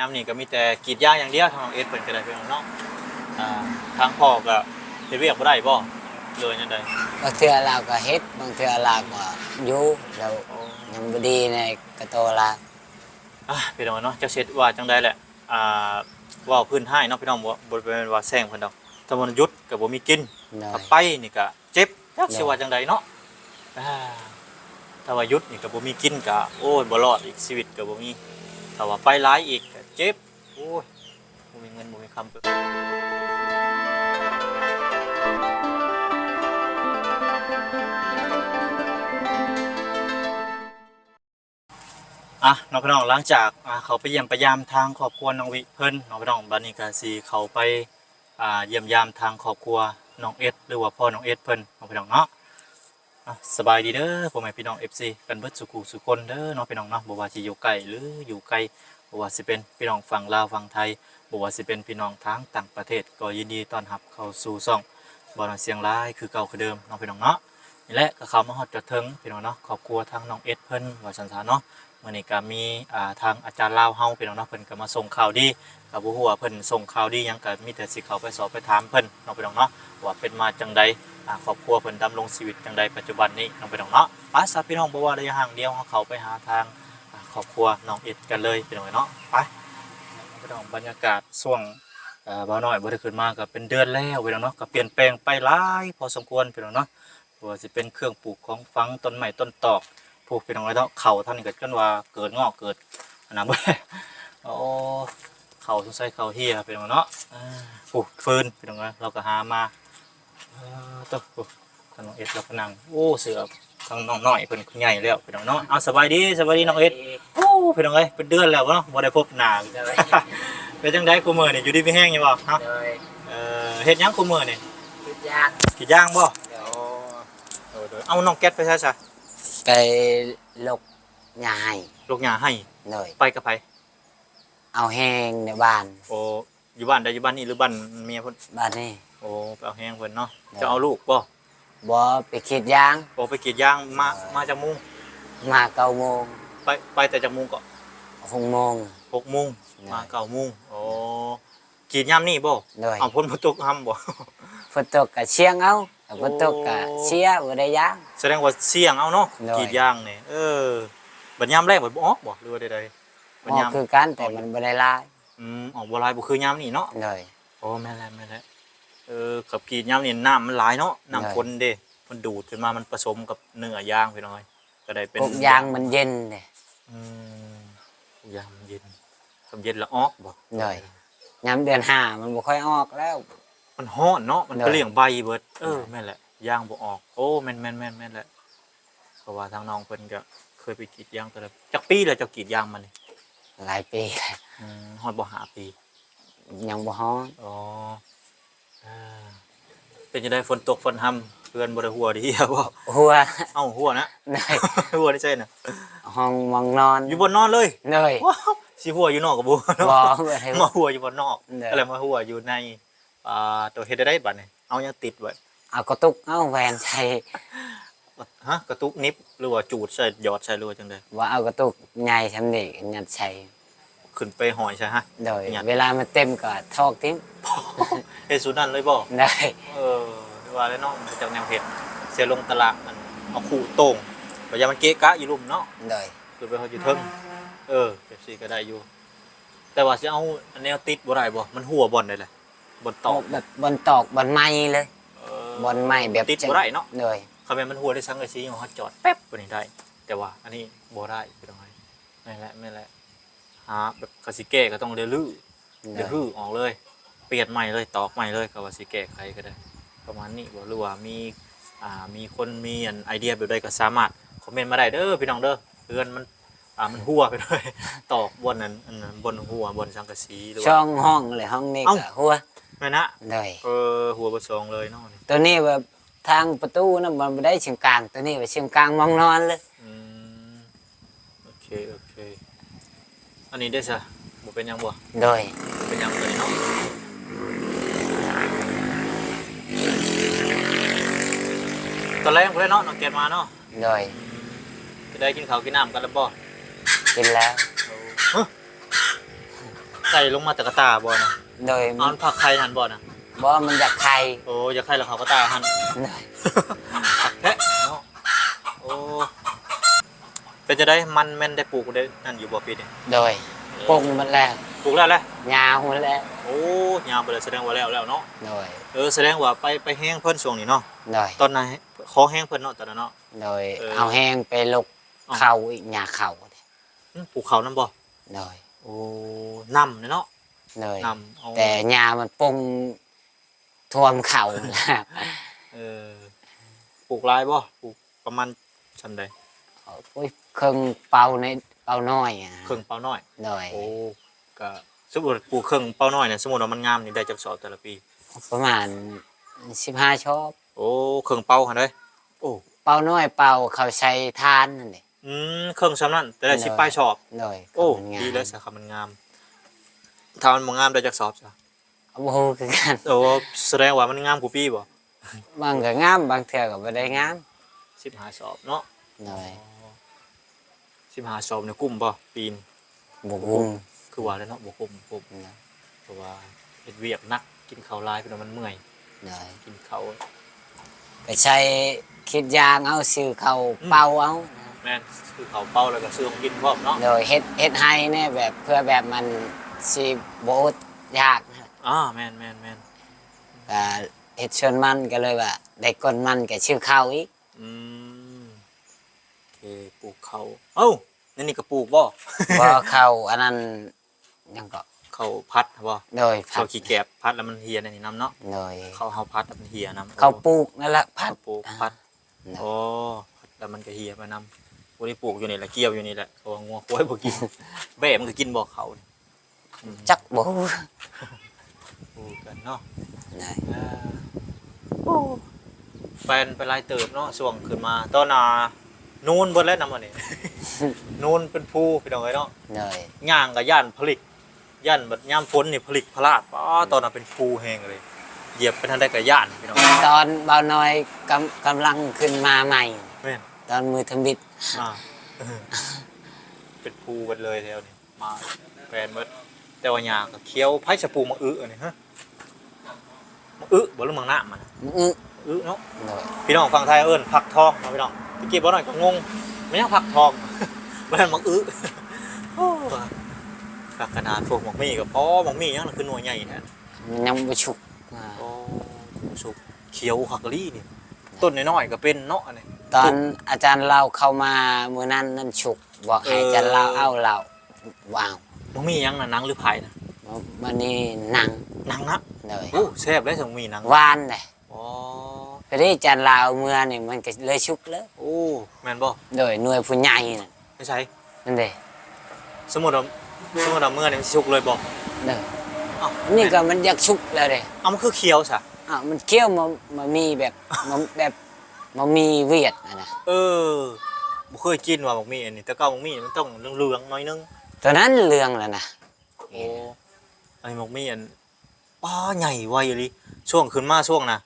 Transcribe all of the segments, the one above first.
ยามนี้ก็มีแต่กรีดยางอย่างเดียวทางน้องเอสเพิ่นก็ได้เพิ่นเนาะอ่าทางพ่อก็เฮ็ดเวียกบ่ได้บ่เลยจังไดบางเทื่อเราก็เฮ็ดบางเทื่อเราก็อยู่เราโอ้ยังบ่ดีในกระโตเราอะพี่น้องเนาะเจ้าเช็ดว่าจังไดแหละอ่าเว้าพื้นให้เนาะพี่น้องบ่บ่เป็นว่าแซงเพิ่นดอกถ้ามันหยุดก็บ่มีกินโดถ้ายไปนี่ก็เจ็บจักสิว่าจังไดเนาะอ่าถ้าว่าหยุดนี่ก็บ่มีกินก็โอ้ยบ่รอดอีกชีวิตก็บ่มีถ้าว่าไปหลายอีกก็ เจ็บโอ้ยบ่มีเงินบ่มีคำอะน้องพี่น้องหลังจากอ่าเขาไปเยี่ยมไปยามทางครอบครัวน้องวิเพิ่นน้องพี่น้องบัดนี้ก็สิเขาไปอ่าเยี่ยมยามทางครอบครัวน้องเอสหรือว่าพ่อน้องเอสเพิ่นน้องพี่น้องเนาะอะสบายดีเด้อพ่อแม่พี่น้อง FC กันเบิดสุขุสุคนเด้อน้องพี่น้องเนาะบ่ว่าสิอยู่ไกลหรืออยู่ไกล บ่ว่าสิเป็นพี่น้องฝั่งลาวฝั่งไทยบ่ว่าสิเป็นพี่น้องทางต่างประเทศ ก็ยินดีต้อนรับเข้าสู่ช่องบ่อนเสียงร้ายคือเก่าคือเดิมน้องพี่น้องเนาะนี่แหละก็เข้ามาฮอดจอดถึงพี่น้องเนาะครอบครัวทางน้องเอสเพิ่นว่าซั่นๆเนาะมื่อนี้ก็มีอ่าทางอาจารย์ลาวเฮาพี่น้องเนาะเพิ่นก็มาส่งข่าวดีก็บ่ฮู้ว่าเพิ่นส่งข่าวดีหยังก็มีแต่สิเขาไปสอบไปถามเพิ่นเนาะพี่น้องเนาะว่าเป็นมาจังใดอ่าครอบครัวเพิ่นดำรงชีวิตจังใดปัจจุบันนี้เนาะพี่น้องเนาะไปซะพี่น้องบ่ว่าระยะห่างเดียวเขาไปหาทาง ครอบครัวน้องเอ็ดกันเลยพี่น้องเนาะไปพี่น้องบรรยากาศช่วงบ่าวน้อยบ่ได้ขึ้นมาก็เป็นเดือนแล้วพี่น้องเนาะก็เปลี่ยนแปลงไปหลายพอสมควรพี่น้องเนาะว่าสิเป็นเครื่องปลูกของฝังต้นไม้ต้นตอกพวกพี่น้องไอ้เนาะเข่าท่านนี่ก็กันว่าเกิดงอกเกิดอันนั้นเว้ยโอ้เข่าสงสัยเข่าเฮียพี่น้องเนาะปลูกฟืนพี่น้องเอ้ยเราก็หามาตัวโอ้ทางน้องเอ็ดเราก็นั่งโอ้เสือ ทางน้องน้อยเพิ่นใหญ่แล้วพี่น้องเนาะเอาสบายดีสบายดีน้องเอ็ดโอ้พี่น้องเอ้ยเป็นเดือนแล้วเนาะบ่ได้พบหน้าโดยเป็นจังได๋กูมื้อนี่อยู่ดีมีแห้งอยู่บ่ฮะโดยเอ่อเฮ็ดหยังกูมื้อนี่คิดยากกี่ย่างบ่เดี๋ยวโอ้โดยเอาน้องแก๊สไปซะซะไปลกยาให้ลูกหญ้าให้โดยไปกับไผเอาแห้งในบ้าน โอ้อยู่บ้านใดอยู่บ้านนี้หรือบ้านเมียเพิ่นบ้านนี้โอ้ไปเอาแห้งเพิ่นเนาะได้จะเอาลูกบ่ บ่ไปคิดยาง โอ้ไปกรีดยางมามาจากมุงมาเก้าโมงไปไปแต่จากมุงก็หกโมง หกโมงได้ มาเก้าโมงโอ้กรีดยามนี่บ่โดยเอาพ้นบ่ตกห้ำบ่ ฝนตกก็เชียงเอาถ้าฝนตกก็โอ้ เชียบ่ได้ยาง แสดงว่าเสี่ยงเอาเนาะได้ กรีดยางนี่เออบัดยามแรกบ่ออกบ่หรือว่าใดๆบัดอ๋อยามคือกันแต่มันบ่ได้หลายอืมออกบ่หลายบ่คือยามนี่เนาะโดยโอ้แม่นแล้วแม่นแล้ว เออกับกรีดยามนี่น้ำมันหลายเนาะได้น้ำฝนเด้มันดูดขึ้นมามันผสมกับเนื้อยางพี่น้อย ก็ได้เป็นพวกยางมันเย็นเด้อืมยามเย็นคำเย็นละออกบ่โดยยามเดือนห้ามันบ่ค่อยออกแล้ว มันฮ้อนเนาะมันได้ก็เลี่ยงใบเบิดเออได้แม่นแหละย่างบ่ออก โอ้แม่นแม่นแม่นแม่นแหละเพราะว่าทางน้องเพิ่นก็เคยไปกรีดยางแต่ละจักปีแล้วเจ้ากรีดยางมานี่หลายปีแล้วอืมฮอดบ่หาปี ยังบ่ฮ้อนอ๋อ อ่าเป็นจังได๋ฝนตกฝนห่ำเพื่อนบ่ได้หัวดีอะบ่หัวเอ้าหัวนะได้หัวได้ใช่น่ะห้องมองนอนอยู่บนนอนเลยเลยว้าวสิหัวอยู่นอกก็บ่เนาะบ่บ่ให้มาหัวอยู่บนนอกได้อะไรมาหัวอยู่ในอ่าตัวเฮ็ดได้ได้บัดนี่เอายังติดไว้เอากระตุกเอาแหวนใส่ฮะกระตุกนิบหรือว่าจูดใส่หยอดใส่หรือว่าจังไดว่าเอากระตุกใหญ่ทำนี่ยัดใส่ ขึ้นไปหอยใช่ฮะ โดยยัดเวลามันเต็มก็ทอกทิ้งเฮ็ดสุดนั่นเลยบ่ได้ เออว่าแล้วเนาะมาจากแนวเฮ็ดเสียลงตลาดมันเอาขู่โต่งบ่อย่ามันเกะกะอยู่ลุ่มเนาะ โดยขึ้นไปเฮาอยู่เทิงเออเป๊ปซี่ก็ได้อยู่ แต่ว่าสิเอาแนวติดบ่ได้บ่ มันหัวบ่อนได้แหละบ่อนตอกแบบบนตอกบนไม้เลยเออบนไม้แบบติดบ่ได้เนาะโดยคำแม่นมันหัวได้สังกะสีของเฮาจอดแป๊บบ่นี่ได้ แต่ว่าอันนี้บ่ได้พี่น้องเอ้ยแม่นแหละแม่นแหละ หาแบบกสิแก้ก็ต้องเรื้อลื้อโดเดี๋ยวยฮือออกเลย เปลี่ยนใหม่เลยตอกใหม่เลยกับว่าสิแก้ไขก็ได้ ประมาณนี้บ่หรือว่ามีอ่ามีคนมีอันไอเดียแบบใดก็สามารถคอมเมนต์มาได้เด้อพี่น้องเด้อเพื่อนมันอ่ามันหัวไปเลยตอกบนนั้นอันนั้นบนหัวบนสังกะสีหรือช่อว่างห้องเลยห้องนี้เอ้า ก็หัวแม่นะโดยเออหัวบ่ซองเลยเนาะนี่ตัวนี้แบบทางประตูนะมันบ่ได้เชียงกลาง ตัวนี้แบบเชียงกลางมองนอนเลย อืมโอเคโอเค อันนี้ได้ซะบ่เป็นหยังบ่โดยบ่เป็นหยังเลยเนาะตอนแรกเพิ่นเนาะน้องแกนมาเนาะโดยจะได้กินข้าวกินน้ำกันแล้วบ่กินแล้วฮะไก่ลงมาแต่กระตาบ่นะโดยเอามันผักไข่หันบ่นะบ่มันอยากไข่โอ้อยากไข่แล้วเขากระตาหัน โดย แท้เนาะโอ้ เป็นจะได้มันแม่นได้ปลูกได้นั่นอยู่บ่ปีนี้โดยปรุงมันแล้วปลูกแล้วแหละยาวมันแล้วโอ้ยามไปเลยแสดงว่าแล้วแล้วเนาะโดยเออแสดงว่าไปไปแห้งเพิ่นช่วงนี้เนาะโดยตอนนั้นขอแห้งเพิ่นเนาะตอนนั้นเนาะโดยเออเอาแห้งไปลกอ๋อเข่าอีกหญ้าเข่าอืมปลูกเขานํบ่โดยโอ้นํเนาะโดยนํเอาแต่หญ้ามันปรุงท่วมเข่าแล้วเออปลูกหลายบ่ปลูกประมาณซำใด โอ้ยเครื่องเป่าในเป่าน้อยอะครึ่งเป้าน้อย โดยโอ้ก็สมมุติปลูกครึ่งเป้าน้อยเนี่ยสมมุติว่ามันงามนี่ได้จักสอบแต่ละปี ประมาณสิบห้าชอบโอ้ครึ่งเป้าหั่นเด้โอ้เป่าน้อยเป่าเขาใช้ทานนั่นเองอืมเครื่องซ้ำนั่นแต่ได้ได้สิบป้ายชอบ โดยโอ้มันงามดีเลยสาขามันงามถ้ามันบ่งามได้จักสอบจ้ะโอ้โหคือกันโอ้แสดงว่ามันงามกว่าปีบ่บางก็งามบางเทื่อก็บ่ได้งาม สิบหาสอบเนาะ โดย สิบหาสอบในกลุ่มบ่ปีนบ่กุ้งคือว่าแล้วเนาะบ่กลุ่มกลุ่มเพราะว่าเฮ็ดเวียกหนักกินข้าวหลายเพิ่นว่ามันเมื่อยโดยกินข้าวก็ใช้คิดยางเอาซื้อเขาเป่าเอาแม่นคือข้าวเป้าแล้วก็ซื้อของกินพร้อมเนาะโดยเฮ็ดเฮ็ดให้เนี่ยแบบเพื่อแบบมันสิบ่อดยากนะอ่าแม่นแม่นแม่นก็เฮ็ดชวนมันก็เลยว่าได้ก้นมันก็ชื่อข้าวอีกอืม โอเคปลูกข้าวเอ้านี่นี่ก็ปลูกบ่บ่ข้าวอันนั้นยังก็ข้าวพัดบ่โดยผัข้าวดขี้แกบพัดแล้วมันเฮียในนี่น้ำเนาะโดยข้าวเฮาพัดแล้วมันเฮียน้ำข้าวปลูกนั่นแหละผัข้าดวปลูกพัดนะโอ้พัดแล้วมันก็เฮียมานำวันนี้ปลูกอยู่นี่แหละเกี่ยวอยู่นี่แหละเพราะว่างัวควายบ่กินแบ่มันก็กินบ่เขานี่อืมจักบ่ฮู้ปลูกกันเนาะนะอ่าโอ้แฟนไปไล่เติบเนาะช่วงขึ้นมาตอนน่ะ นูนเบิดแล้วนำอันนี้นูนเป็นภูพี่น้องเอ้ยเนาะโดยย่างกับย่านผลิตย่านแบบย่ามฝนนี่ผลิตพลาดป้าตอนนั้นเป็นภูแหงเลย เหยียบไปทางใดกับย่านพี่น้องตอนเบาน้อยกำกำลังขึ้นมาใหม่ แม่นตอนมือทำบิดอ่าเออเป็นภูกันเลยแถวนี้มาแฟนเบิดแต่ว่าหยาก็เคี้ยวไผ่ชะปูมาอึอันนี้ฮะมาอึบ่หรือมังหน้ามันอื้ออึ เนาะโดยพี่น้องฝั่งไทยเอิ้นผักทองเนาะพี่น้องตะกี้บ่หน่อยก็งงไม่ยังผักทองบ่ทันมักอึโอ้กักกระดาษพวกหมกมี่ก็พอหมกมี่ยังน่ะคือหน่วยใหญ่แท้มันยังบ่ฉุกอ่าโอ้สุกเขียวคักกะลี่นี่ต้นน้อยๆก็เป็นเนาะอันนี้ตอนอาจารย์เราเข้ามามื้อนั้นนั่นฉุก บอกให้เออออาจารย์เราเอาเราว้าวหมกมี่ยังน่ะหนังหรือไผ่นะมันนี่หนังหนังนะเลยโอ้แซ่บเลยสมมีหนังหวานเลยอ๋อ พอดีอาจารย์เราเอาเมื่อนี่มันก็เลยฉุกเลยโอ้แม่นบ่โดยหน่วยผู้ใหญ่น่ะไม่ใช่นั่นเด้สมมุติว่าสมมุติว่าเมื่อนี่มันสุกเลยบ่เด้ออ้าวนี่ก็มันอยากฉุกแล้วเด้เอามันคือเขียวซะอ้าวมันเคี้ยวมามามีแบบมาแบบมามีเวียดนะนะเออบ่เคยกินว่าหมกมี่อันนี้แต่ก็หมกมี่มันต้องเหลืองๆหน่อยนึงตอนนั้นเรื่องแล้วนะโอ้ไอ้หมกมี่อันป้าใหญ่ไวเลยช่วงขึ้นมาช่วงน่ะ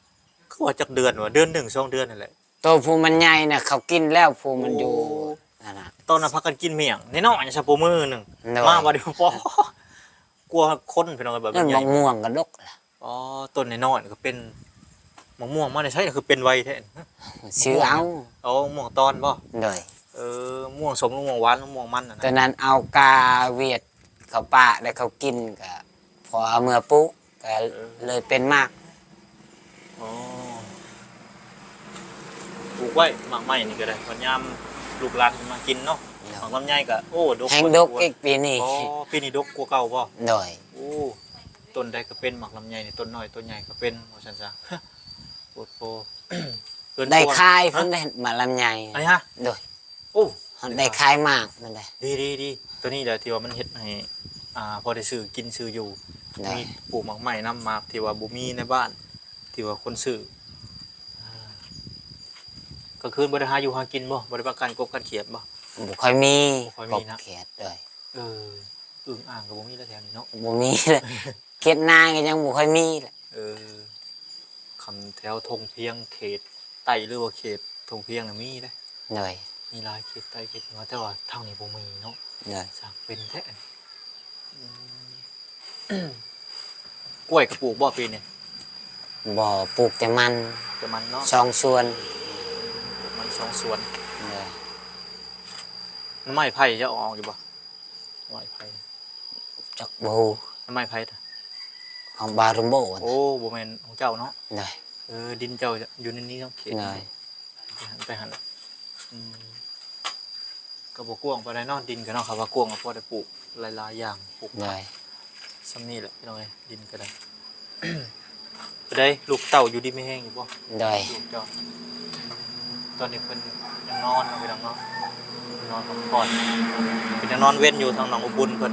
คือว่าจักเดือนว่าเดือนหนึ่งสองเดือนนั่นแหละตัวผู้มันใหญ่น่ะเขากินแล้วผู้มันอยู่โอ้นั่นน่ะ ตอนนั้นพักกันกินเมี่ยงในน้อยๆชาโปมือหนึ่งโดยมาว่าเดี๋ยวพ่อกลัวคนไปนอนแบบนั่นใหมะญ่ม่วงกระดกล่ะอ๋อต้นในน้อยๆก็เป็นมะม่วงมาในใช่คือเป็นไวแท้ซื้อเอาเอาม่วงตอนบ่โดยเออม่วงสมหรือม่วงหวานหรือม่วงมันน่ะตอนะนนั้นเอากาเวียดเขาปะแล้วเขากินก็พอเอาเมื่อปุ๊กก็เลยเป็นมาก อ๋อป ลูกไว้หมากไม้นี่ก็ได้วันยามลูกหลานมากินเนาะหมากลำไยก็โอ้ดกแห้งดกอีกปีนี้อ๋อปีนี้ดกกว่าเก่าบ่โดยโอ้ต้นใดก็เป็นหมากลำไยนี่ต้นน้อยต้นใหญ่ก็เป็นว่าซั่นซะโอ้โหเกินได้ตัวคายฮะเพิ่นได้มาลำไยอันนี้ฮะโดยโอ้ได้คายมากนั่นแหละดีดีดีตัวนี้เดี๋ยวที่ว่ามันเฮ็ดให้อ่าพอได้ซื้อกินซื้ออยู่โดยมีปลูกหมากใหม่น้ำหมากที่ว่าบ่มีในบ้านที่ว่าคนซื้ออ่า ก็คืนบ่ได้หาอยู่หากินบ่บ่ได้ประกันกบกันเขียดบ่ บ่ค่อยมีบ่ค่อยกมีบนะ เขียดโดยเอออึ่งอ่างก็บ่มีแล้วแถวนี้เนาะบ่มีเลยเขียดนาก็ยังบ่ค่อยมีเลยเออคำแถวทงเพียงเขตใต้หรือว่าเขตทงเพียงน่ะมีเด้โดยมีหลายเขตใต้เขตเหนือแต่ว่าทางนี้บ่มีเนาะโดยสร้างเป็นแท้อืมกล้วยกระปลูกบ่ปีนี่บ่ปลูกแต่มัน แต่มันเนาะ ช่องชวน มันสองสวนเลยน้ำไม้ไผ่จะออกอยู่บ่น้ำไม้ไผ่จักบูน้ำไม้ไผ่น่ะของบารุมโบนะโอ้บ่แม่นของเจ้าเนาะเลยเออดินเจ้าอยู่ในนี้เนาะเขตเลยไปหันไปหันอืมก็บ่กว้างปานใดเนาะดินก็เนาะครับว่ากว้างก็พอได้ปลูกหลายๆอย่างปลูกเลยซ้ำนี่แหละพี่น้องเอ้ยดินก็ได้ไปได้ลูกเต่าอยู่ดีไม่แห้งอยู่บ่เลยลูกเจ้า ตอนนี้เพิ่นยังนอนเอาไปดังเนาะนอนพักผ่อนเพิ่นยังนอนเว้นอยู่ทางหนองอุบุญเพิ่น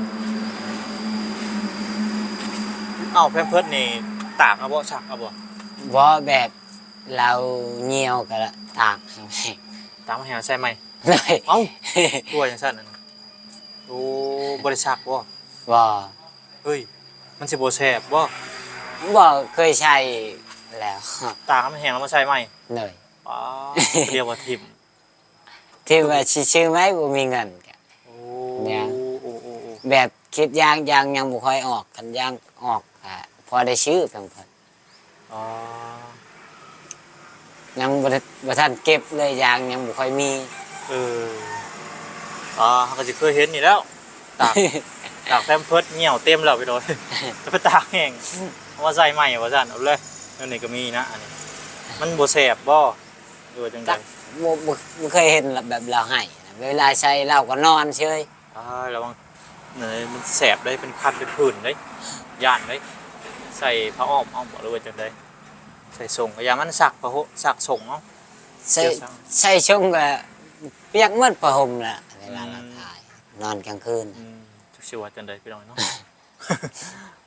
เอ้าแพมเพิร์ดนี่ตากเอาบ่ซักเอาบ่บ่แบบเราเหี่ยวก็ละตากให้แห้งตามมาหาใช่ไหมเลยเอ้าตัวจังซั่นนั่นน่ะโอ้บ่ได้ซักบ่บ่เฮ้ยมันสิบ่แซ่บบ่บ่เคยใช้แล้วตากให้มันแห้งแล้วมาใส่ใหม่เลย อ๋อเรียกว่าทิมที่ว่าสิซื้อไหมบ่มีเงินก็โอ้เนี่ย โอ้โอ้โอ้แบบคิดยางยางยังบ่ค่อยออกกันยางออกอะพอได้ซื้อกันเพิ่นอ๋อยังบ่ได้บ่ทันเก็บเลยยางยังบ่ค่อยมี เอออ่าเขาก็จะเคยเห็นนี่แล้ว ตาก ตากแพมเพิร์ดเหี่ยวเต็มแล้วไปโดน จะไปตากแห้งเอาว่าใส่ใหม่ว่าสั่นเอาเลยนั่นนี่ก็มีนะอันนี้ มันบ่แสบบ่ ดูจังไดตักบ่บ่บ่เคยเห็นแบบเราให้นะเวลาใช้เราก็นอนเฉยอ่าระวังเนี่ยมันแสบได้เป็นคันเป็นผื่นได้ย่านได้ใส่ผ้าอ้อมอ้อมบ่รู้ว่าจังไดใส่ส่งก็อย่ามันสักผ้าโหสักส่งเนาะใส่เดี๋ยวสั่งใส่ชงก็เปียกหมดผ้าห่มละเวลาเราอืมถ่ายนอนกลางคืน อืมจักสิว่าจังไดพี่น้องเนาะ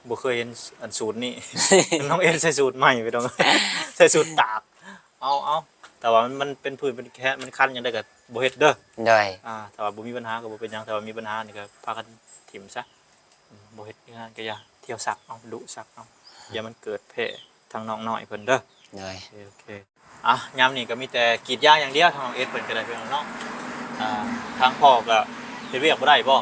บ่เคยเห็นอันสูตรนี้น้องเอ็นใส่สูตรใหม่ไปตรงใส่สูตรตาก เอาเอา แต่ว่ามันมันเป็นผื่นเป็นแค่มันคันยังได้กับโบเฮ็ดเด้อโดยอ่าแต่ว่าบ่มีปัญหากับบ่เป็นหยังแต่ว่ามีปัญหานี่ก็พากันถิ่มซะอืมบ่เฮ็ดงานก็อย่าเที่ยวสักเอาดุสักเอาอย่ามันเกิดแผลทางน้องน้อยเพิ่นเด้อ โดย โอเคโอเคอะยามนี้ก็มีแต่กรีดยางอย่างเดียวทางน้องเอ็ดเพิ่นก็ได้เพิ่นเนาะอ่าทางพ่อก็เฮ็ดเวียกบ่ได้บ่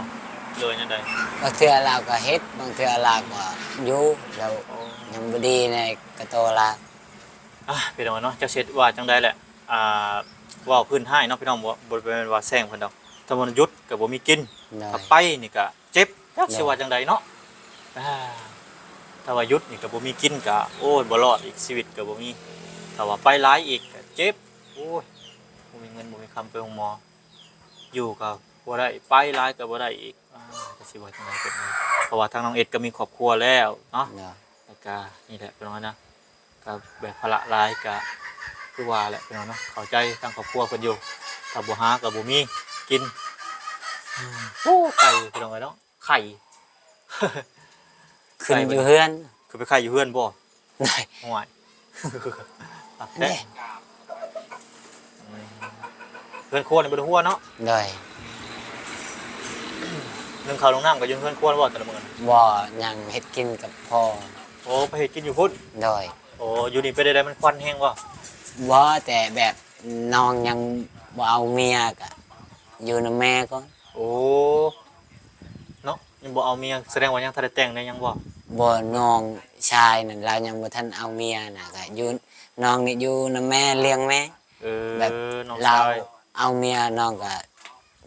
เลยจังไดบางเทื่อเราก็เฮ็ดบางเทื่อเราก็อยู่แล้วโอ้ยังบ่ดีในกระโตลาอะพี่น้องเนาะเจ้าเช็ดว่าจังได้แหละ อ่าเว่าพื้นให้เนาะพี่น้องบ่บ่เป็นว่าแซงเพิ่นดอกถ้ามันหยุดก็บ่มีกินโดถ้ายไปนี่ก็เจ็บจักสิว่าจังใดเนาะอ่าถ้าว่าหยุดนี่ก็บ่มีกินก็โอ้ยบ่รอดอีกชีวิตก็บ่มีถ้าว่าไปหลายอีกก็เจ็บโอ้ยบ่มีเงินบ่มีคำไปโรงหมอ อยู่ก็บ่ได้ไปหลายก็บ่ได้อีกอ่าจะสิว่าจังไดเป็นไงเพราะว่าทางน้องเอ็ดก็มีครอบครัวแล้วเนาะ โดย แล้วก็นี่แหละเป็นว่านะก็แบบภาระหลายก็ คือว่าแหละเป็นว่าเนาะเข้าใจทางครอบครัวเพิ่นอยู่ถ้าบ่หาก็บ่มีกินอืมโอ้ไก่เป็นว่าเนาะไข่ขึ้นอยู่เฮือนคือไปไข่อยู่เฮือนบ่โดยห่วยตักเด้แท้อืมเฮือนครัวนี่บ่ได้หัวเนาะโดยเรื่องข้าวลงน้ำก็อยู่เฮือนครัวบ่แต่ละมื้อน่ะบ่ยังเฮ็ดกินกับพ่อโอ้ไปเฮ็ดกินอยู่พุ่นโดยโอ้อยู่นี่ไปได้ได้มันควันแห้งบ่ บ่แต่แบบน้องยังบ่เอาเมียก็อยู่นำแม่ก่อนโอ้เนาะยังบ่เอาเมียแสดงว่ายังทันได้แต่งได้ยังบ่บ่น้องชายนั่นเรายังบ่ทันเอาเมียน่ะก็อยู่น้องนี่อยู่นำแม่เลี้ยงแม่เออแบบน้องเราชายเอาเมียน้องก็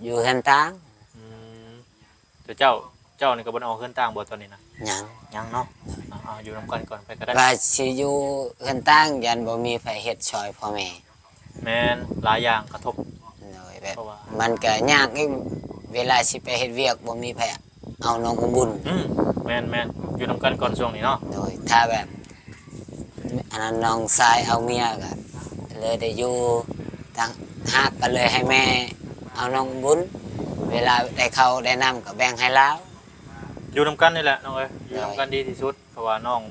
อยู่เฮือนตางอืมแต่เจ้าเจ้านี่ก็บ่ได้เอาเครื่องต่างบ่ตอนนี้นะ หยังยังเนาะอ่าๆอยู่นํกันก่อนไปก็ได้ว่าสิอยู่เฮือนตางยันบ่มีไผเฮ็ดช่วยพ่อแม่แม่นหลายอย่างกระทบ โดยแบบ เพราะว่า มันก็ยากอีกเวลาสิไปเฮ็ดเวียกบ่มีไผเอาน้องอุบุญ อืมแม่นแม่นอยู่นํกันก่อนช่วงนี้เนาะโดยถ้าแบบอันนั้นน้องชายเอาเมียก็เลยได้อยู่ทางหักก็เลยให้แม่ เอาน้องบุญ เวลาได้เข้าวได้น้ำก็แบ่งให้แล้ว อยู่นํกันนี่แหละน้องเอ้ยอยู่ได้นํกันดีที่สุดเพราะว่าน้อง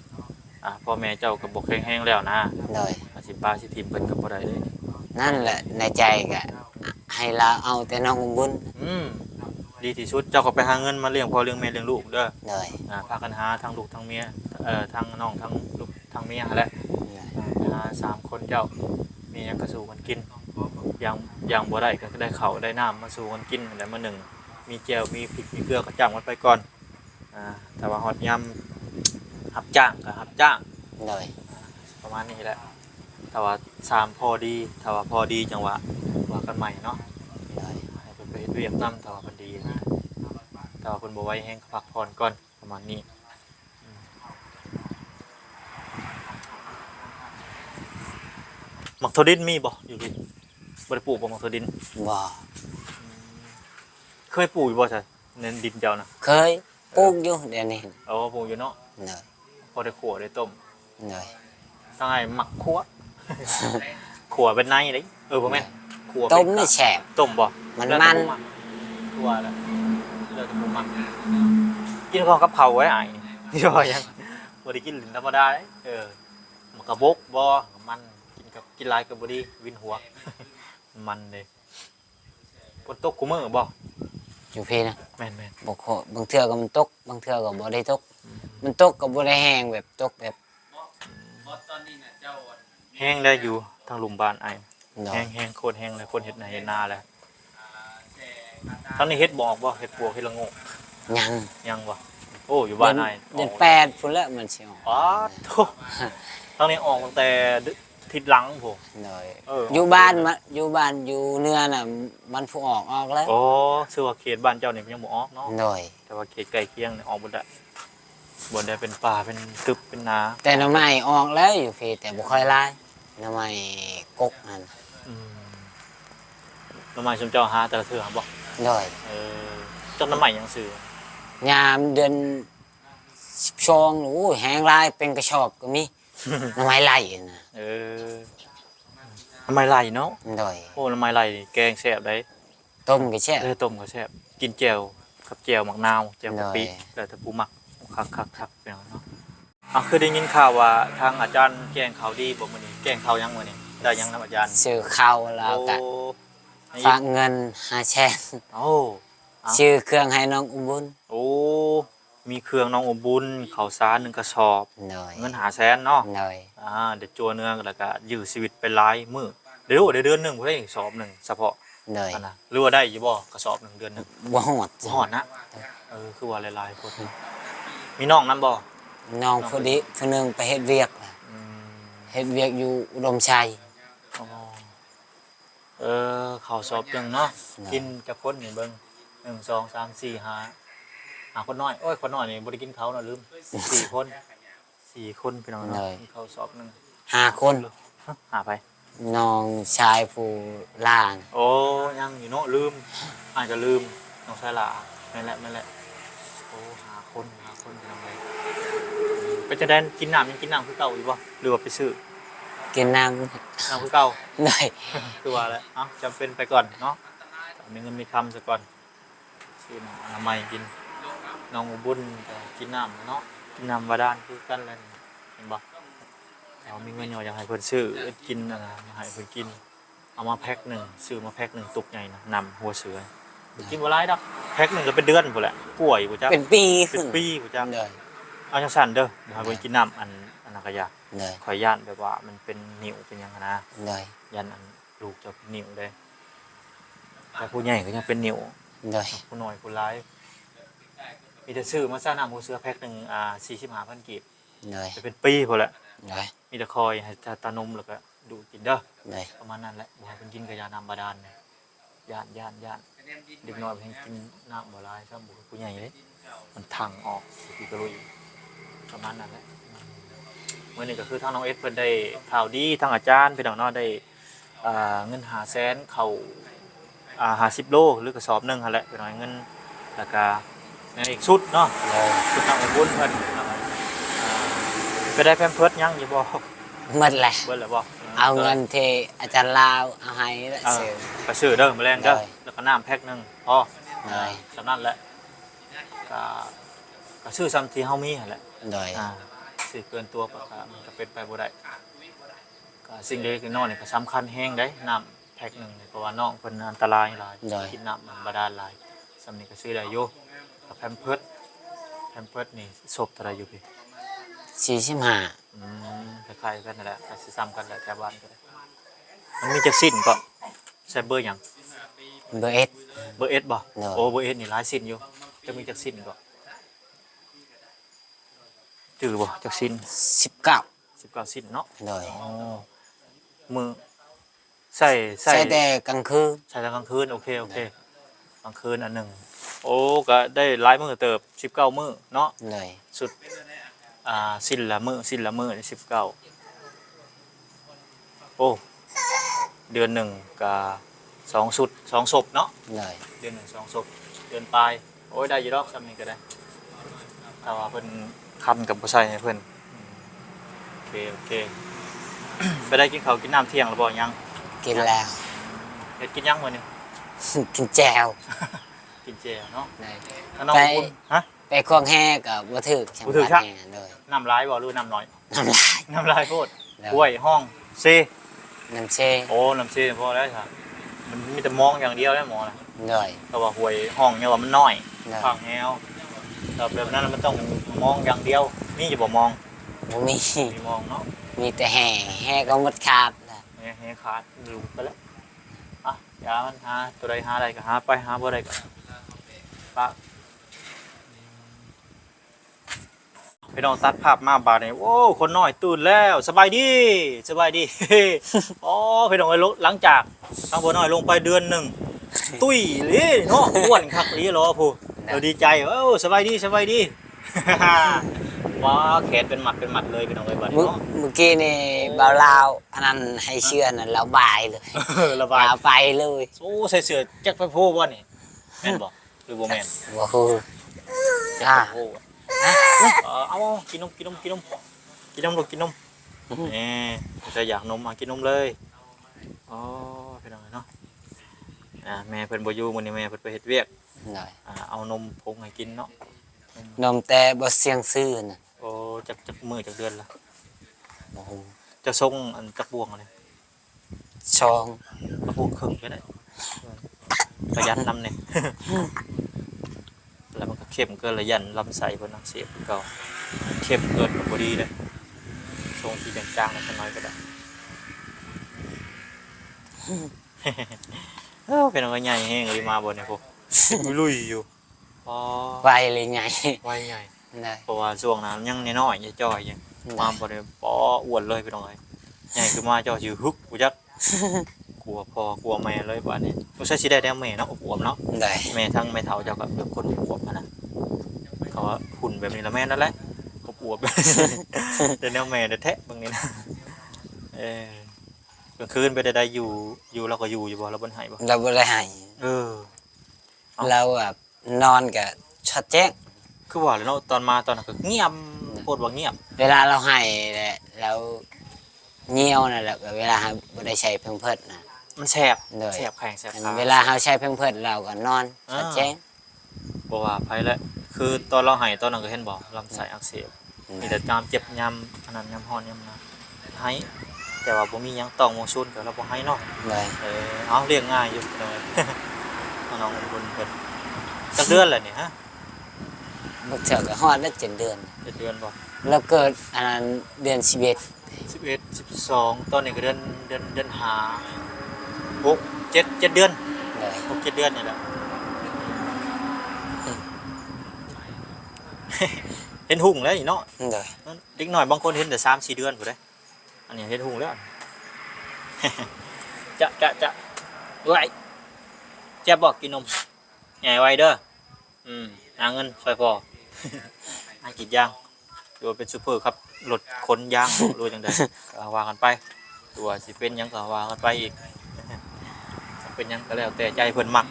อ่าพ่อแม่เจ้าก็บ่แข็งแรงแล้วนะโดย อาสิป้าสิทีมเพิ่นก็บ่ได้เลยนั่นแหละในใจก็ให้เราเอาแต่น้องบุญอืมดีที่สุดเจ้าก็ไปหาเงินมาเลี้ยงพ่อเลี้ยงแม่เลี้ยงลูกเด้อโดยอ่าพากันหาทั้งลูกทั้งเมียเอ่อทั้งน้องทั้งลูกทั้งเมียแหละหาสามคนเจ้ามีหยังก็สู้กันกินอย่างอย่างบ่ได้ก็ได้เขาวได้น้ำมาสู้กันกินแล้วมาหนึ่ง มีแจวมีพริกมีเกลือก็จ้างมันไปก่อน อ่าแต่ว่าฮอดยำรับจ้างก็รับจ้างโดยประมาณนี้แหละถ้าว่าสามพอดีถ้าว่าพอดีจังหวะว่ากันใหม่เนาะโดยให้เพิ่นไปเฮ็ดเวียกนํถ้าว่าเพิ่นดีนะถ้าว่าเพิ่นบ่ไหวแฮงก็พักผ่อนก่อนประมาณนี้อืมมักโทดินมีบ่อยู่พี่บ่ได้ปลูกบ่มักโทดินบ่เคยปลูกอยู่บ่ใช่ในดินเจ้านะเคย ปลูกอยู่เดี๋ยวนี้เอาปลูกอยู่เนาะโดยพอได้ขัวได้ต้มโดยต้องให้หมักขัวขัวเป็นในเลยเออบ่แม่นขัวเป็นต้มนี่แฉบต้มบ่มันแล้วแต่มันผู้กขัวแล้วแล้วแต่ผู้มักกินของกับเผาวไว้อ้ายนี่ย่อยังบ่ได้กินลิ้นธรรมดาเด้เออมันกระบกบ่มันกินกับกินหลายก็บ่ดีวินหัว มันเด้ฝนตกกูมื้อบ่ อยู่พี่นะแม่นบกโหบางเทื่อก็มันตก บางเทื่อก็บ่ได้ตก มันตกก็บ่ได้แห้งแบบตกแบบๆแห้งได้อยู่ทางหลุมบ้านอ้ายโดแห้ยงแห้งโคตรแห้งเลยคนเห็ดนาเห็ดนาเลยทั้งนี้เห็ดบอกว่าเห็ดปวกเห็ดละโงกยังยังวะโอ้อยู่บ้านนายเดือนแปดพุ่นละมันสิออกอ๋อโธ่ทั้งนี้ออกตั้งแต่ ทิศหลังผมโดยเออออยู่บ้านมาอยู่บ้านอยู่เนื้อน่ะมันผู้ออกออกแล้ว โอ้ชื่อว่าเขตบ้านเจ้าเนี่ยยังบ่ออกเนาะโดย แต่ว่าเขตใกล้เคียงเนี่ยออกหมดละบนได้เป็นป่าเป็นตึบเป็นนาแต่หน่อไม้ออกแล้วอยู่พี่แต่บ่ค่อยหลายหน่อไม้กกนั่นอืมน้ำมันชมเจ้าหาแต่ละเถื่อบ่โดย เออเจ้าน้ำมันยังซื้อยามเดือนชองโอ้ยแห้งหลายเป็นกระชอบก็มีห น่อไม้ไหลน่ะเออน้ำมันไหลเนาะโดยโอ้น้ำมันไหลนี่แกงแซ่บได้ต้มก็แช่เออต้มก็แซ่บกินแจ่วกับแจ่วหมักนาวแจ่วกะปิได้แล้วแต่ผู้มักคักคักคักเป็นเนาะอะคือได้ยินข่าวว่าทางอาจารย์แกงข้าวดีบ่มื้อนี้แกงข้าวยังมื้อนี้ได้ยังนํอาจารย์ซื้อข้าวแล้วก็โอ้ฝากเงิน5แสนโอ้อะชื่อเครื่องให้น้องอุ้มบุญโอ้ มีเครื่องน้องอมบุญข้าวสารหนึ่งกระสอบ โดยเงินหาแสนเนาะโดยอ่าเดี๋ยวจัวเนื้อแล้วก็ยื้อชีวิตเป็นหลายมื้อเดี๋ยวเดี๋ยวเดือนหนึงบ่ได้อีกสอบหนึงเฉพาะโดยอันน่ะหรือว่าได้อยู่บ่กระสอบหนึงเดือนหนึงบ่ฮอดหอดนะเออคือว่าหลายๆคนมีน้องนํบ่น้องผู้นี้ผู้หนึงไปเฮ็ดเวียกล่ะอืมเฮ็ดเวียกอยู่อุดมชัย อ๋อเออข้าวสอบหนึงเนาะได้กินจักคนนี่เบิ่งหนึ่งส องสามสี่ห้าหาคนน้อยโอ้ยคนน้อยนี่บ่ได้กินเขาวเนาะลืมสี่คนสี่คนพี่น้องเนาะมีข้าวสอบหนึงห้าคนฮะหาไป น้องชายผู้ล่างโอ้ยังอยู่เนาะลืมอาจจะลืมน้องชายหลานั่นแหละนั่นแหละโอ้หาคนหาคนพี่น้องเลยเป็นจะได้กินน้ำยังกินน้ำคือเก่าอยู่บ่หรือว่าไปซื้อกินน้น้ำคือเก่าำโดยคือว่าแล้วเอ้าจำเป็นไปก่อนเนาะมีเงินมีคำซะก่อนซื้อน้ำอนามัยกิน น้องอุบุญก็กินน้ำเนาะกินน้ำบาดาลคือกันแล้วนี่เห็นบ่เรามีเงินอยู่อยากให้เพิ่นซื้อกินนะนะมาให้เพิ่นกิน เอามาแพ็คหนึ่งซื้อมาแพ็คหนึ่งตุกใหญ่นะนำหัวเสือกินบ่ไรดอกแพ็คหนึ่งก็เป็นเดือนพุ่นแหละป่วยกูจ้าเป็นปีเป็ขึ้นนปีกูจ้าโดยเอาจังสั่นเด้อบ่ให้เพิ่นกินน้ำอันอันนั้นก็อยาโดยขอยย่านแบบว่ามันเป็นนิ่วเป็นหยังหั้นนะโดยยันอันลูกจะเป็นนิ่วได้แต่ผู้ใหญ่ก็ยังเป็นนิ่วโดยผู้น้อยผู้ร้าย มีแต่ซื้อมาซ่าน้ำหัวเสือแพ็คหนึ่งอ่า45,000กีบโดยจะเป็นปีพุ่นแหละโดยมีแต่คอยให้ตาตานมแล้วก็ดูกินเด้อโดยประมาณนั้นแหละบ่ให้เพิ่นกินกับยาน้ำบาดาลเนี่ยย่านย่านย่านเด็กน้อยเพิ่นกินน้ำบ่หลายซ้ำบ่คือผู้ใหญ่เลยมันทังออกสิพี่ก็รู้อยู่ประมาณนั้นแหละมื้อนี้ก็คือทางน้องเอสเพิ่นได้ข่าวดีทางอาจารย์พี่น้องเนาะได้อ่าเงิน5แสนเข้าอ่า50โลหรือกระสอบหนึงหั่นแหละพี่น้องเงินแล้วก็ใน อีกชุดเนาะโดยชุดทางอุบุญเพิ่นนะครับอ่าไปได้แพมเพิร์สยังอยู่บ่หมดแหละเบิ่นแล้วบ่เอาเงินที่อาจารย์ลาวเอาให้แล้วเออซื้อไปซื้อเด้อมาแรงเด้อได้แล้วก็น้ำแพ็คหนึงพอได้สำนั่นแหละก็ก็ซื้อซ้ำที่เฮามีหั่นแหละโดยอ่าซื้อเกินตัวก็ก็มันก็เป็นไปบ่ได้ก็สิ่งเล็กๆน้อยๆนี่ก็สำคัญแฮงได้น้ำแพ็คหนึงนี่เพราะว่าน้องเพิ่นอันตรายหลายกินน้ำมันบาดาลหลายสำนี้ก็ซื้อได้อยู่กับ แพมเพิร์สแพมเพิร์สนี่ศพเท่าไหร่อยู่พี่สี่สิบห้าอืมคล้ายๆกันนั่นแหละก็สิซ้ำกันแหละแถวบ้านก็ได้มันมีจักสิ้นก็ใช้เบอร์หยังเบอร์เอส เบอร์เอสบ่เนอะ โอ้เบอร์เอสนี่หลายสิ้นอยู่จะมีจักสิ้นก็จือบ่จักสิ้นสิบเก้า19สิ้นเนาะโดยอ๋อมือใส่ใส่ใช้แต่กลางคืนใส่ตอนกลางคืนโอเคโอเค กลางคืนอันหนึ่งโอ้ก็ได้หลายมื้อเติบ19มื้อเนาะเลยสุดอ่าสิ้นละมื้อสิ้นละมื้อสิบเก้าโอ้เดือนหนึ่งกับสองสุดสองศพเนาะเลยเดือนหนึ่งสองศพเดือนปลายโอ้ยได้อยี่ดอกซ้ำนี้ก็ได้แต่ว่าเพิ่นคันกับผู้ชายให้เพิ่นอืมโอเคโอเคไปได้กินข้าวกินน้ำเที่ยงแล้วบ่ยังกินแล้วเฮ็ดกินยังมื้อนี้ กินแจวกินเจเนาะเลยแล้วน้องไปอุ่นฮะ ไปควงแห่กับบ่ถึกช่างบ่ถึกบ้านครับ แห่เลยน้ำร้ายบ่หรือน้ำน้อย น้ำลายน้ำลายโพดแล้วกล้วยห้องเซน้ำเชโอ้น้ำเซพอแล้วค่ะมันมีแต่มองอย่างเดียวแล้วหมอนะเลยแต่ว่าหวยห้องเนี่ยว่ามันน้อยเลยข้างแนวแต่แบบนั้นมันต้องมองอย่างเดียว นี่จะบ่มองบ่มี มีมองเนาะมีแต่แห่แห่ก็หมดขาดนะเฮ้เฮ้ขาดลุกไปแล้ว อะอย่ามันหาตัวใดหาใดก็หาไปหาบ่ใดก็ปะพี่น้องตัดภาพมาบาดนี่โอ้คนน้อยตื่นแล้วสบายดีสบายดี อ๋อพี่น้องเอ้ยลงหลังจากทางบัวน้อยลงไปเดือนหนึ่งตุ้ยเลยเนาะอ้วนคักเลยเหรอผู้เราดีใจเอ้าสบายดีสบายดี ว้าแขนเป็นหมัดเป็นหมัดเลยพี่น้องเอ้ยบัดนี้เมื่อเนาะ เมื่อกี้นี่เบาลาวอันนั้นให้เชื่อนั่นเราบายเลยเออระบายลาวไปเลยโอ้ใส่เสื้อแจ็คไปโพบ่นี่แม่นบ่หรือบ่แม่นบ่ฮู้จ้าโอ้เออเอาๆกินนมกินนมกินนมกินนมลูกกินนมแหมจะอยากนมอะกินนมเลยอ๋อพี่น้องเอ้ยเนาะอ่าแม่เพิ่นบ่อยู่มื้อนี้แม่เพิ่นไปเฮ็ดเวียกเลยอ่าเอานมพงให้กินเนาะนมแต่บ่เสียงซื่อน่ะ โอ้จักจักมือจักเดือนละบ่ฮู้จะส่งอันจักบวงเลยช่องจักบวงครึ่งก็ได้ประหยัดน้ำเนี่ยแล้วมันก็เข้มเกินระยันลำไส้เพิ่นนักเสียบเก่าเข้มเกินกับบ่ดีเลยทรงที่จางๆนิดน้อยก็ได้เอ้าเป็นอะไรใหญ่แห้งเลยมาบนเนี่ยพวกลุยๆอยู่อ๋อไปเลยไงไวใหญ่ เลยเพราะว่าช่วงนั้นยังน้อยๆยังจ้อยยังมาบ่ได้ปออ้วนเลยพี่น้องเอ้ยใหญ่คือมาเจ้าสิฮึกกูจัก กลัวพ่อกลัวแม่เลยบัดนี้บ่ใช่สิได้แนวแม่เนาะอวบๆเนาะเลยแม่ทั้งแม่เฒ่าเจ้าก็เป็นคนอวบอะนะเขาว่าหุ่นแบบนี้ละแม่นั่นแหละอวบๆแต่แนวแม่แท้ๆบางนี้นะเออกลางคืนไปได้ๆอยู่อยู่เราก็อยู่อยู่บ่เราบ่ให้บ่เราบ่ได้ให้เออเอ้าเราแบบนอนกับช็อตแจ้ง คือว่าแล้วเนาะตอนมาตอนนั้นก็เงียบโคตรว่าเงียบ เวลาเราให้แหละเราเงียวน่ะแหละเวลาเราบ่ได้ใช้เพิ่งเพิดนะ มันแสบเลย แสบแข้งแสบอันขาเวลาเราใช้เพิ่งเพิดเราก็นอนอ่าช็อตแจ้งบ่ว่าไผแล้วคือตอนเราให้ตอนนั้นก็เห็นบ่ลำไส้อักเสบมีแต่ยามเจ็บยามอันนั้นยามฮ้อนยามหนาวให้แต่ว่าบ่มีหยังต้องมงชุนก็เราบ่ให้เนาะ เลยเออเอาเลี้ยงง่ายอยู่เลยเอาน้องบุญเพิ่นจักเดือนแล้วนี่ฮะ บ่เจอก็ฮอดได้เจ็ดเดือน เจ็ดเดือนบ่เราเกิดอันนั้นเดือน11 11 12ตอนนี้ก็เดือนเดือนเดือนห้าหกเจ็ดเจ็ดเดือนเลยหกเจ็ดเดือนนี่แหละ เห็นหุ่งแล้วนี่เนาะเลยเด็กหน่อยบางคนเห็นแต่สามสี่เดือนผู้ใดอันนี้เห็นหุ่งแล้ว จะจะจะไว้เจะบอกกินนมใหญ่ไว้เด้ออืมหาเงินช่วยพ่อ หากินยางดูว่าเป็นซูเปอร์ครับรถขนยางรู้จังไดก็ว่ากันไปตัวสิเป็นหยังก็ว่ากันไปอีก เป็นหยังก็แล้วแต่ใจเพิ่นมัก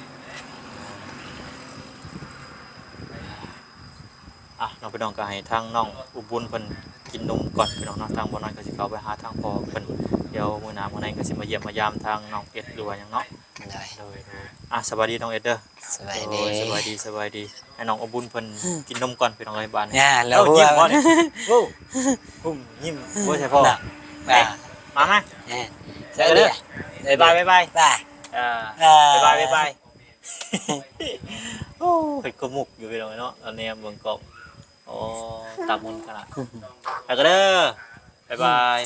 อะน้องพี่น้องก็ให้ทางน้องอุบุญเพิ่นกินนมก่อนพี่น้องเนาะทางบ่น้อยก็สิเข้าไปหาทางพ่อเพิ่นเดี๋ยวมื้อหน้ามื้อไหนก็สิมาเยี่ยมมายามทางน้องเอ็ดหรือว่าหยังเนาะ เลยโดยโดยอะสวัสดีน้องเอ็ดเด้อสบายโดดียสบายดีสบายดีให้น้องอุบุญเพิ่นกินนมก่อนพี่น้องเอ้ยบ้านนี้เนี่ยเราเอ้าหัวยิ้มบ่นี่โอ้หุ่มยิ้มบ่ใช่พ่อน่ะไปมามาเนี่ยเจอกันเด้อบ๊ายบายบ๊ายบายบายอ่าอ่าบ๊ายบายบ๊ายบายโอ้ยก็มุกอยู่ไปเลยเนาะตอนนี้เมืองกอกอ๋อตักมุนขนาดไปกันเด้อบ๊ายบาย